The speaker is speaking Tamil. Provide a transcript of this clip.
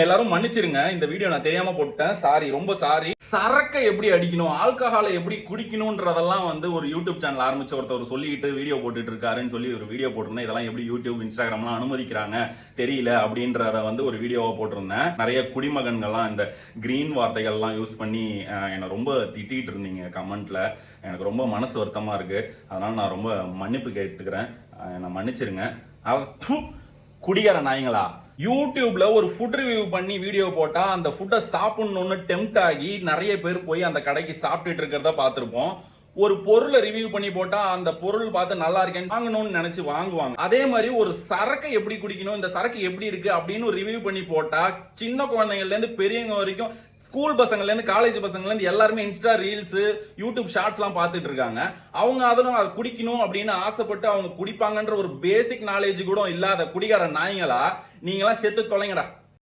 எல்லாரும் மன்னிச்சிருங்க இந்த வீடியோ நான் தெரியாம போட்டேன் சாரி ரொம்ப சாரி சரக்கை எப்படி அடிக்கணும் ஆல்கஹாலை எப்படி குடிக்கணும்ன்றதெல்லாம் வந்து ஒரு யூடியூப் சேனல் ஆரம்பிச்சு ஒருத்தர் சொல்லிட்டு வீடியோ போட்டுட்டு இருக்காருன்னு சொல்லி ஒரு வீடியோ போட்டிருந்தேன். இதெல்லாம் எப்படி யூடியூப் இன்ஸ்டாகிராம்லாம் அனுமதிக்கிறாங்க தெரியல அப்படின்றத வந்து ஒரு வீடியோவா போட்டிருந்தேன். நிறைய குடிமகன்கள்லாம் இந்த கிரீன் வார்த்தைகள்லாம் யூஸ் பண்ணி என்னை ரொம்ப திட்டிகிட்டு இருந்தீங்க கமெண்ட்ல எனக்கு ரொம்ப மனசு வருத்தமா இருக்கு. அதனால நான் ரொம்ப மன்னிப்பு கேட்டுக்கிறேன். என்னை மன்னிச்சிருங்க. அவ- குடிகார நாய்ங்களா? யூடியூப்ல ஒரு ஃபுட் ரிவ்யூ பண்ணி வீடியோ போட்டா அந்த ஃபுட்டை சாப்பிடணும்னு டெம்ட் ஆகி நிறைய பேர் போய் அந்த கடைக்கு சாப்பிட்டுட்டு இருக்கிறத பார்த்துருப்போம். ஒரு பொருளை ரிவ்யூ பண்ணி போட்டா அந்த பொருள் பார்த்து நல்லா இருக்கேன்னு வாங்கணும்னு நினைச்சு வாங்குவாங்க. அதே மாதிரி ஒரு சரக்கை எப்படி குடிக்கணும் இந்த சரக்கு எப்படி இருக்கு அப்படின்னு ஒரு ரிவ்யூ பண்ணி போட்டா சின்ன குழந்தைங்கள்ல இருந்து பெரியவங்க வரைக்கும் ஸ்கூல் பசங்கள்லேருந்து காலேஜ் பசங்கள்ல இருந்து எல்லாருமே இன்ஸ்டா ரீல்ஸ் யூடியூப் ஷார்ட்ஸ்லாம் பார்த்துட்டு இருக்காங்க. அவங்க அதனும் அதை குடிக்கணும் அப்படின்னு ஆசைப்பட்டு அவங்க குடிப்பாங்கன்ற ஒரு பேசிக் நாலேஜ் கூட இல்லாத குடிகார நாய்ங்களா நீங்களாம் செத்து தொலைங்கடா.